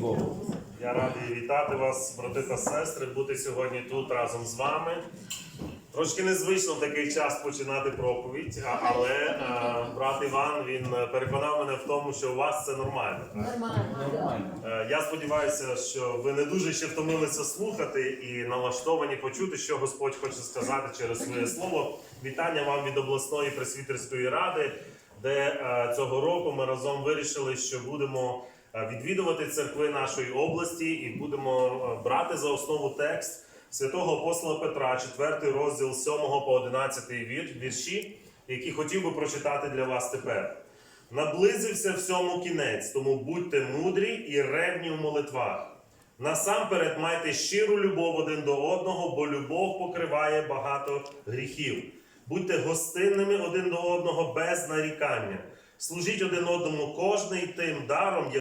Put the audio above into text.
Богу. Я радий вітати вас, брати та сестри, бути сьогодні тут разом з вами. Трошки незвично в такий час починати проповідь, але е, брат Іван він переконав мене в тому, що у вас це нормально. так? Нормально. Нормально. Е, Я сподіваюся, що ви не дуже ще втомилися слухати і налаштовані почути, що Господь хоче сказати через своє слово. Вітання вам від обласної пресвітерської ради, де е, цього року ми разом вирішили, що будемо відвідувати церкви нашої області і будемо е, брати за основу текст святого апостола Петра, 4 розділ 7 по 11 вір- вірші, які хотів би прочитати для вас тепер. Наблизився всьому кінець, тому будьте мудрі і ревні в молитвах. Насамперед майте щиру любов один до одного, бо любов покриває багато гріхів. Будьте гостинними один до одного без нарікання. Служіть один одному кожний тим даром,